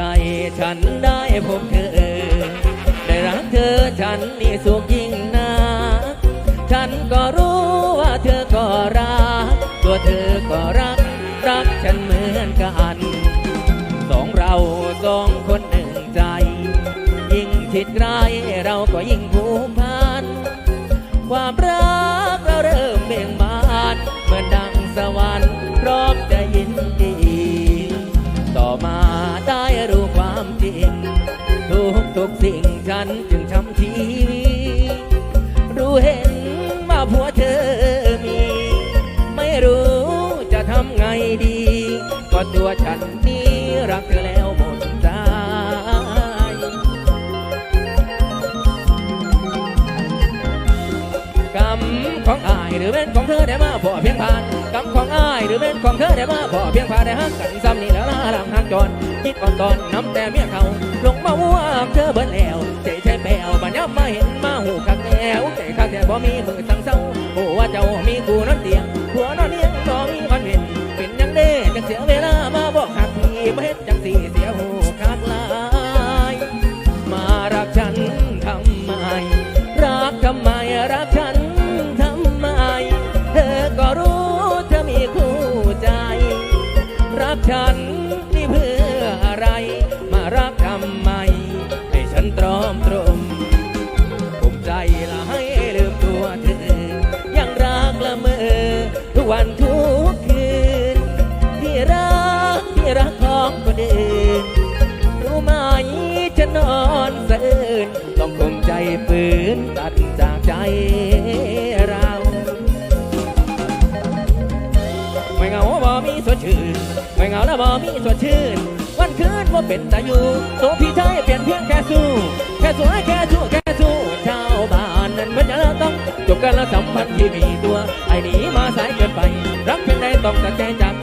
ใจฉันได้พบเธอ ได้รักเธอฉันนี่สุขยิ่งนักฉันก็รู้ว่าเธอก็รัก ตัวเธอก็รัก รักฉันเหมือนกัน สองเราสองคนหนึ่งใจ ยิ่งชิดใกล้เราก็ยิ่งผูกพันความรัก ความจริงทุกทุกสิ่งฉันจึงทำทีรู้เห็นว่าผัวเธอมี ไม่รู้จะทำไงดี ก็ตัวฉันนี้รักเธอแล้วหมดใจกรรมของอาย หรือเป็นของเธอได้มาพอเพียงผ่านกรรมของอ้ายหรือเป็นของเธอได้มาพอเพียงผ่านได้หักกันซ้ำนี่แล้วลาหลังหักจรคิดก่อนตอนน้ำแต่เมียเขาลงมาว่าเธอเบิ่นแล้วใจใช่แปลวบัญญับมาเห็นมาหูคักแก้วใจคักแต่บ่มีมือสั่งเศร้าโอ้ว่าเจ้ามีกูนอนเตียงหัวนอนเนียงบ่มีวันเว้นเป็นยังเด้จังเสียเวลามาบอกหักพี่มาเฮ็ดจังสีเสียหูคักลายมารักฉัน รักฉันนี่เพื่ออะไร มารักทำไม ให้ฉันตรอมตรมภูมิใจละให้ลืมตัวเธอ ยังรักละเมอ ทุกวันทุกคืน ที่รักที่รักของคนอื่น รู้ไหมจะนอนสะอื้นต้องคงใจฝืนตัดจากใจาแล้วบ่มีสดชื่น วันคืนว่าเป็นตาอยู่ตัวพี่ชายเปลี่ยนเพียงแค่สู้ แค่สวยแค่ชั่วแค่สู้ชาวบ้านนั้นมันจะต้องจบกันแล้วสัมพันธ์ที่มีตัว ไอ้นี้มาสายเกินไป รักเพียงใดต้องตัดใจจาก